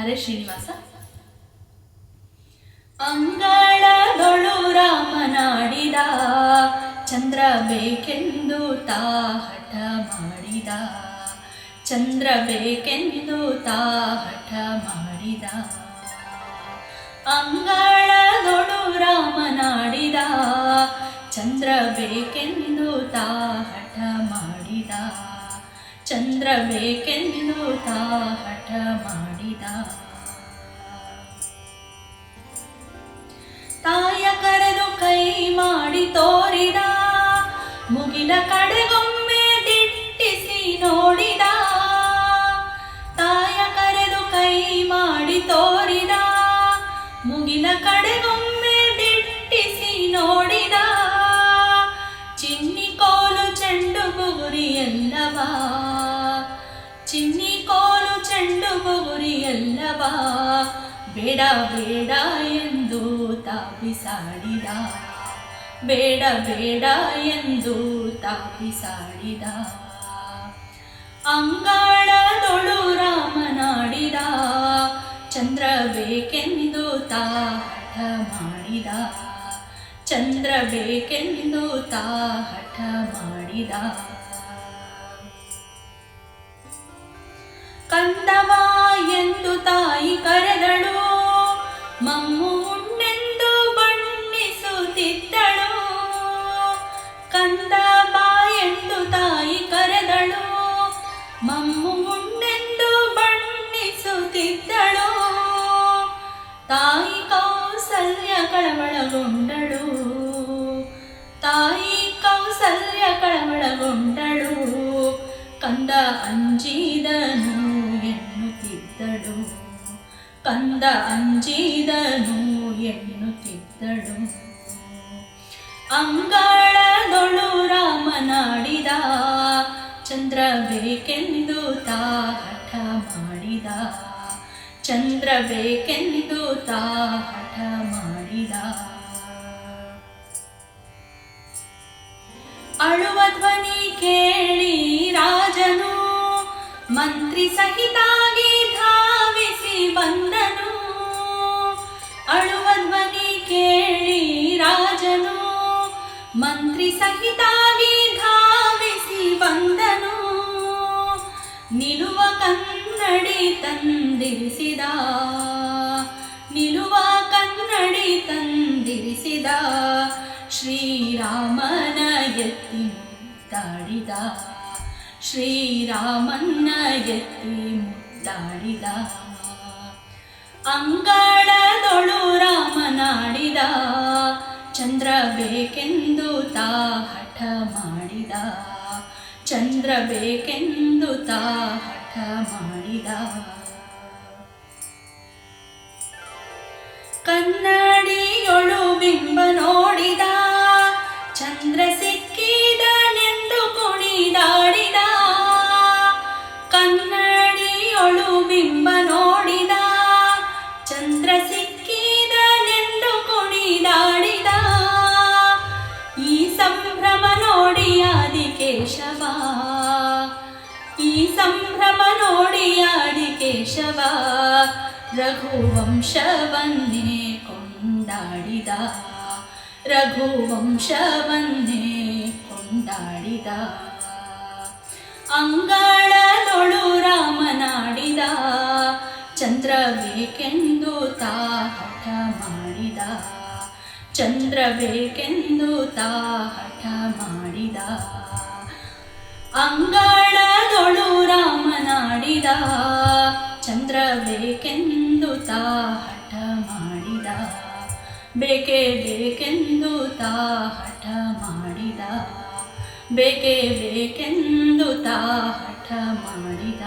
ಹರೇ ಶ್ರೀನಿವಾಸ. ಅಂಗಳದೊಳು ರಾಮನಾಡಿದ, ಚಂದ್ರ ಬೇಕೆಂದು ತಾ ಹಠ ಮಾಡಿದ. ಚಂದ್ರ ಬೇಕೆಂದು ತಾ ಹಠ ಮಾಡಿದ. ಅಂಗಳದೊಳು ರಾಮನಾಡಿದ, ಚಂದ್ರ ಬೇಕೆಂದು ತಾ ಹಠ ಮಾಡಿದ. ಚಂದ್ರ ಬೇಕೆಂದು ತಾ ಹಠ ಮಾಡಿದ. ತಾಯ ಕರೆದು ಕೈ ಮಾಡಿ ತೋರಿದ. ಮುಗಿಲ ಕಡೆಗೊಮ್ಮೆ ದಿಟ್ಟಿಸಿ ನೋಡಿದ. ತಾಯ ಕರೆದು ಕೈ ಮಾಡಿ ತೋರಿದ. ಮುಗಿಲ ಕಡೆಗೊಮ್ಮೆ ಕೋಲು ಚೆಂಡು ಬುಗುರಿ ಎಲ್ಲವಾ ಬೇಡ ಬೇಡ ಎಂದು ತಾಪಿಸಾಡಿದ. ಬೇಡ ಬೇಡ ಎಂದು ತಾಪಿಸಾಡಿದ. ಅಂಗಾಳದೊಳು ರಾಮನಾಡಿದ. ಚಂದ್ರ ಬೇಕೆಂದು ತಾ ಹಠ ಮಾಡಿದ ಚಂದ್ರ ಬೇಕೆಂದು ತಾ ಹಠ ಮಾಡಿದ ಕಂದವ ಎಂದು ತಾಯಿ ಕರೆದಳು. ಮಮ್ಮು ಬಣ್ಣಿಸುತ್ತಿದ್ದಳು. ಕಂದವ ಎಂದು ತಾಯಿ ಕರೆದಳು. ಮಮ್ಮು ಬಣ್ಣಿಸುತ್ತಿದ್ದಳು. ತಾಯಿ ಕೌಸಲ್ಯ ಕಳವಳಗೊಂಡಳು. ತಾಯಿ ಕೌಸಲ್ಯ ಕಳವಳಗೊಂಡಳು. ಕಂದ ಅಂಜಿದನು ಕಂದ ಅಂಜಿದನು ಎನ್ನುತ್ತಿದ್ದಳು. ಅಂಗಳದೊಳು ರಾಮನಾಡಿದ ಚಂದ್ರ ಬೇಕೆಂದು ತಾ ಹಠ ಮಾಡಿದ. ಚಂದ್ರ ಬೇಕೆಂದು ತಾ ಹಠ ಮಾಡಿದ. ಅಳುವ ಧ್ವನಿ ಕೇಳಿ ರಾಜನು ಮಂತ್ರಿ ಧಾವಿಸಿ ಬಂದನು. ಅಳುವ ಧ್ವನಿ ಕೇಳಿ ರಾಜನು. ಮಂತ್ರಿ ಸಹಿತಾಗಿ ಧಾವಿಸಿ ಬಂದನು. ನಿಲುವ ಕನ್ನಡಿ ತಂದಿರಿಸಿದ. ನಿಲುವ ಕನ್ನಡಿ ತಂದಿರಿಸಿದ. ಶ್ರೀರಾಮನ ಎತ್ತಿ ಮುದ್ದಾಡಿದ. ಶ್ರೀರಾಮನ ಎತ್ತಿ ಮುದ್ದಾಡಿದ. ಅಂಗಳದೊಳು ರಾಮನಾಡಿದ, ಚಂದ್ರ ಬೇಕೆಂದು ತಾ ಹಠ ಮಾಡಿದ. ಚಂದ್ರ ಬೇಕೆಂದು ತಾ ಹಠ ಮಾಡಿದ. ಕನ್ನಡಿಯೊಳು ಬಿಂಬ ನೋಡಿದ ಈ ಸಂಭ್ರಮ ನೋಡಿ ಆದಿಕೇಶವ ರಘುವಂಶವನ್ನೇ ಕೊಂಡಾಡಿದ ರಘುವಂಶವನ್ನೇ ಕೊಂಡಾಡಿದ ಅಂಗಳದೊಳು ರಾಮನಾಡಿದ ಚಂದ್ರ ಬೇಕೆಂದು ತಾ ಹಠ ಮಾಡಿದ ಚಂದ್ರ ಬೇಕೆಂದು ತಾ ಹಠ ಮಾಡಿದ. ಅಂಗಳದೊಳು ರಾಮನಾಡಿದ ಚಂದ್ರ ಬೇಕೆಂದು ತಾ ಹಠ ಮಾಡಿದ, ಬೇಕೆ ಬೇಕೆಂದು ತಾ ಹಠ ಮಾಡಿದ, ಬೇಕೆ ಬೇಕೆಂದು ತಾ ಹಠ ಮಾಡಿದ.